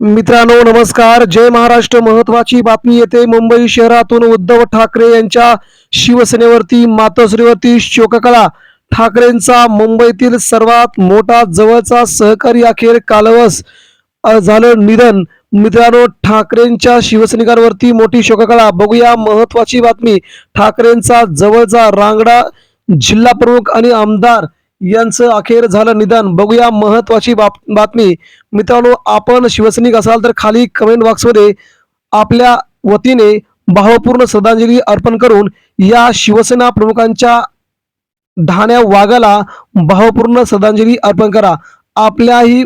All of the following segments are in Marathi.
मित्रांनो नमस्कार. जय महाराष्ट्र. महत्वाची बातमी येते मुंबई शहरातून उद्धव ठाकरे यांच्या शिवसेनेवरती मातोश्रीवरती शोककळा ठाकरेंचा मुंबईतील सर्वात मोठा जवळचा सहकारी अखेर कालवस झालं निधन. मित्रांनो ठाकरेंच्या शिवसैनिकांवरती मोठी शोककळा बघूया महत्वाची बातमी. ठाकरेंचा जवळचा रांगडा जिल्हा प्रमुख आणि आमदार यांचं अखेर झालं निधन. बघूया महत्वाची बातमी. मित्रांनो आपण शिवसैनिक असाल तर खाली कमेंट बॉक्समध्ये आपल्या वतीने भावपूर्ण श्रद्धांजली अर्पण करून या शिवसेना प्रमुखांच्या ढाण्या वाघाला भावपूर्ण श्रद्धांजली अर्पण करा. आपल्याही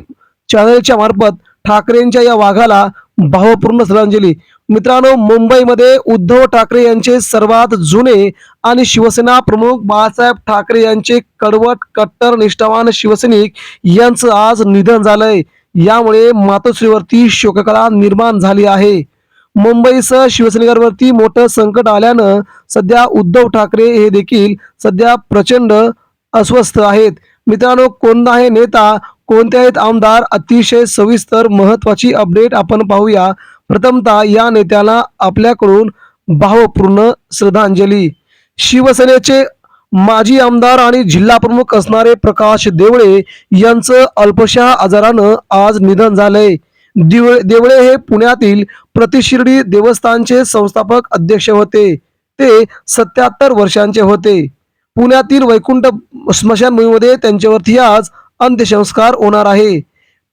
चॅनलच्या मार्फत ठाकरेंच्या या वाघाला भावपूर्ण श्रद्धांजली. मित्रांनो मुंबईमध्ये उद्धव ठाकरे यांचे सर्वात जुने आणि शिवसेना प्रमुख बाळासाहेब ठाकरे यांचे कडवट कट्टर निष्ठावान शिवसैनिक यांचं आज निधन झालंय. यामुळे मातोश्रीवरती शोककळा निर्माण झाली आहे. मुंबईसह शिवसैनिकांवरती मोठं संकट आल्यानं सध्या उद्धव ठाकरे हे देखील सध्या प्रचंड अस्वस्थ आहेत. मित्रांनो कोणता आहे नेता कोणते आहेत आमदार? अतिशय सविस्तर महत्वाची अपडेट आपण पाहूया. प्रथमतः या नेत्याला आपल्याकडून भावपूर्ण श्रद्धांजली. शिवसेनेचे माजी आमदार आणि जिल्हा प्रमुख असणारे प्रकाश देवळे यांचं अल्पशा आजारानं आज निधन झालंय. दिवळे देवळे हे पुण्यातील प्रतिशिर्डी देवस्थानचे संस्थापक अध्यक्ष होते. ते सत्याहत्तर वर्षांचे होते. पुण्यातील वैकुंठ स्मशानभूमीमध्ये त्यांच्यावरती आज अंत्यसंस्कार होणार आहे.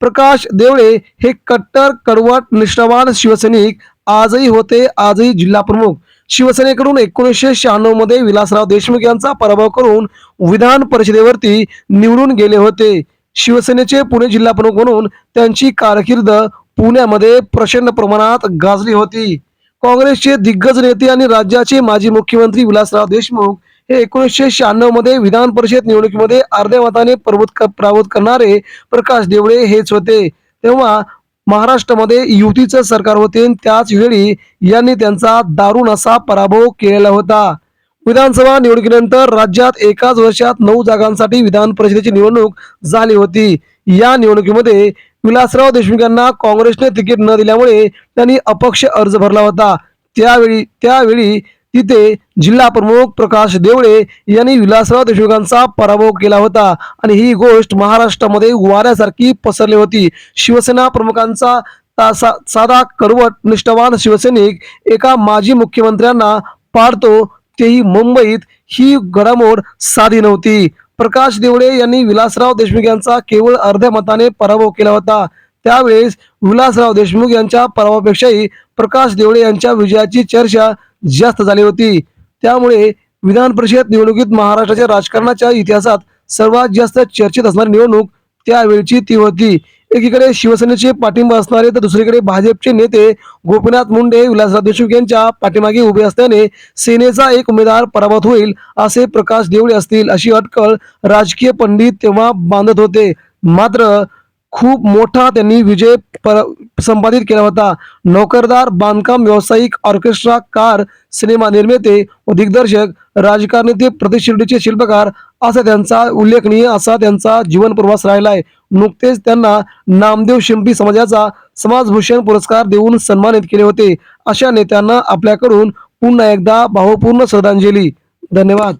प्रकाश देवळे हे कट्टर कडवट निष्ठावान शिवसैनिक आजही होते आजही जिल्हा प्रमुख. शिवसेनेकडून एकोणीसशे शहाण्णवमध्ये विलासराव देशमुख यांचा पराभव करून विधान परिषदेवरती निवडून गेले होते. शिवसेनेचे पुणे जिल्हा प्रमुख म्हणून त्यांची कारकीर्द पुण्यामध्ये प्रचंड प्रमाणात गाजली होती. काँग्रेसचे दिग्गज नेते आणि राज्याचे माजी मुख्यमंत्री विलासराव देशमुख हे एकोणीसशे शहाण्णवमध्ये विधान परिषद निवडणुकीमध्ये अर्ध्या मताने प्रभुत प्रावत करणारे प्रकाश देवळे हेच होते. तेव्हा महाराष्ट्रामध्ये युतीचं सरकार होते आणि त्याच वेळी यांनी त्यांचा दारुण असा पराभव केलेला होता. विधानसभा निवडणुकीनंतर राज्यात एकाच वर्षात नऊ जागांसाठी विधान परिषदेची निवडणूक झाली होती. या निवडणुकीमध्ये विलासराव देशमुख यांना काँग्रेसने तिकीट न दिल्यामुळे त्यांनी अपक्ष अर्ज भरला होता. त्यावेळी त्यावेळी तिथे जिल्हा प्रमुख प्रकाश देवळे यांनी विलासराव देशमुखांचा पराभव केला होता. आणि ही गोष्ट महाराष्ट्रामध्ये वाऱ्यासारखी पसरली होती. शिवसेना प्रमुखांचा तासा साधा कडवट निष्ठावान शिवसैनिक एका माजी मुख्यमंत्र्यांना पाडतो तेही मुंबईत. ही घडामोड साधी नव्हती. प्रकाश देवळे यांनी विलासराव देशमुख यांचा केवळ अर्ध्या मताने पराभव केला होता. त्यावेळेस विलासराव देशमुख यांच्या पराभवापेक्षाही प्रकाश देवळे यांच्या विजयाची चर्चा जास्त झाली होती. त्यामुळे विधान परिषद निवडणुकीत महाराष्ट्राच्या राजकारणाच्या इतिहासात सर्वात जास्त चर्चेत असणारी निवडणूक त्यावेळची ती होती. एकीकडे शिवसेनेचे पाठिंबा असणारे तर दुसरीकडे भाजपचे नेते गोपीनाथ मुंडे विलासराव देशमुख यांच्या पाठीमागे उभे असल्याने सेनेचा एक उमेदवार पराभूत होईल असे प्रकाश देवळे असतील अशी अटकळ राजकीय पंडित तेव्हा बांधत होते. मात्र खूप मोठा त्यांनी विजय पर संपादित केला होता. नोकरदार बांधकाम व्यावसायिक ऑर्केस्ट्रा कार सिनेमा निर्माते व दिग्दर्शक राजकारणी प्रतिशिर्डीचे शिल्पकार असा त्यांचा उल्लेखनीय असा त्यांचा जीवन प्रवास राहिला आहे. नुकतेच त्यांना नामदेव शिंपी समाजाचा समाजभूषण पुरस्कार देऊन सन्मानित केले होते. अशा नेत्यांना आपल्याकडून पुन्हा एकदा भावपूर्ण श्रद्धांजली. धन्यवाद.